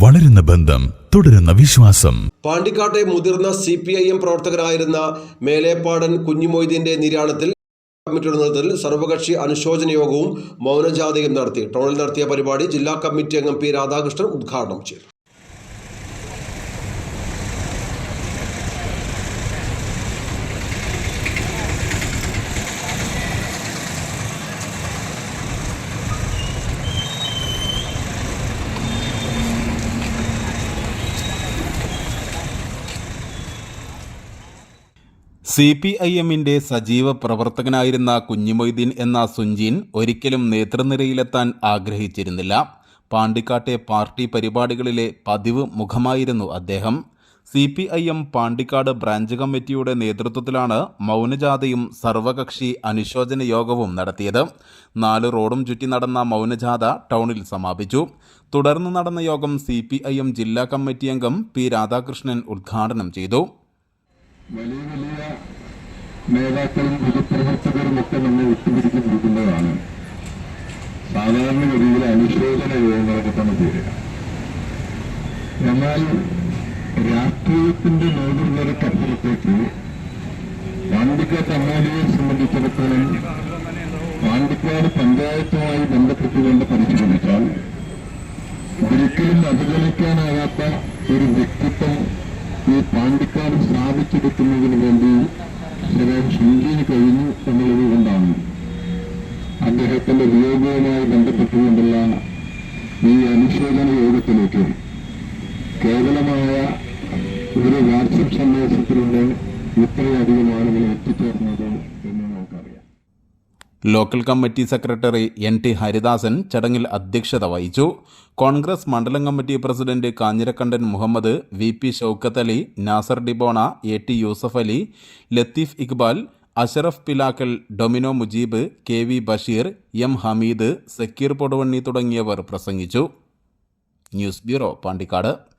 വളരുന്ന ബന്ധം തുടരുന്ന വിശ്വാസം. പാണ്ടിക്കാട്ടെ മുതിർന്ന സി പി ഐ എം പ്രവർത്തകരായിരുന്ന മേലേപ്പാടൻ കുഞ്ഞുമൊയ്തീന്റെ നിര്യാണത്തിൽ കമ്മിറ്റിയുടെ നേതൃത്വത്തിൽ സർവകക്ഷി അനുശോചന യോഗവും മൗനജാഥയും നടത്തി. ടൗണിൽ നടത്തിയ പരിപാടി ജില്ലാ കമ്മിറ്റി അംഗം പി രാധാകൃഷ്ണൻ ഉദ്ഘാടനം ചെയ്തു. സി പി ഐ എമ്മിന്റെ സജീവ പ്രവർത്തകനായിരുന്ന കുഞ്ഞിമൊയ്തീൻ എന്ന സുഞ്ചീൻ ഒരിക്കലും നേതൃനിരയിലെത്താൻ ആഗ്രഹിച്ചിരുന്നില്ല. പാണ്ടിക്കാട്ടെ പാർട്ടി പരിപാടികളിലെ പതിവ് മുഖമായിരുന്നു അദ്ദേഹം. C P I M Pandikkad branch കമ്മിറ്റിയുടെ നേതൃത്വത്തിലാണ് മൗനജാഥയും സർവകക്ഷി അനുശോചന യോഗവും നടത്തിയത്. നാല് റോഡും ചുറ്റി നടന്ന മൗനജാഥ ടൗണിൽ സമാപിച്ചു. തുടർന്ന് നടന്ന യോഗം സി ജില്ലാ കമ്മിറ്റി അംഗം പി രാധാകൃഷ്ണൻ ഉദ്ഘാടനം ചെയ്തു. വലിയ വലിയ നേതാക്കളും പൊതുപ്രവർത്തകരും ഒക്കെ നമ്മെ വിട്ടുപിടിച്ചിരിക്കുന്നതാണ് സാധാരണഗതിയിൽ അനുശോചന തന്നെ തീരുക. എന്നാൽ രാഷ്ട്രീയത്തിന്റെ നേതൃനിരക്കപ്പുറത്തേക്ക് പാണ്ടിക്കാട് അമ്മാലിയെ സംബന്ധിച്ചിടത്തോളം പാണ്ടിക്കാട് പഞ്ചായത്തുമായി ബന്ധപ്പെട്ടുകൊണ്ട് പരിശോധിച്ചാൽ ഒരിക്കലും അവഗണിക്കാനാകാത്ത ഒരു വ്യക്തിത്വം പാണ്ടിക്കാട് സ്ഥാപിച്ചെടുക്കുന്നതിന് വേണ്ടി ശ്രീ ശുങ്കിന് കഴിഞ്ഞു എന്നുള്ളത് കൊണ്ടാണ്. അദ്ദേഹത്തിന്റെ വിയോഗവുമായി ബന്ധപ്പെട്ടുകൊണ്ടുള്ള ഈ അനുശോചന യോഗത്തിലേക്ക് കേവലമായ ഒരു വാട്സപ്പ് സന്ദേശത്തിലൂടെ ഇത്രയധികം ആളുകൾ നമുക്കറിയാം local committee secretary N T Haridasan ചടങ്ങിൽ അധ്യക്ഷത വഹിച്ചു. കോൺഗ്രസ് മണ്ഡലം committee president Kanhirakkandan Muhammad V P Shoukath Ali Nasar ഡിബോണ A T Yusuf Ali Latheef Iqbal Ashraf Pilakkal domino Mujeeb K V Basheer M Hameed Sakkeer Poduvanni തുടങ്ങിയവർ പ്രസംഗിച്ചു. News bureau Pandikkad.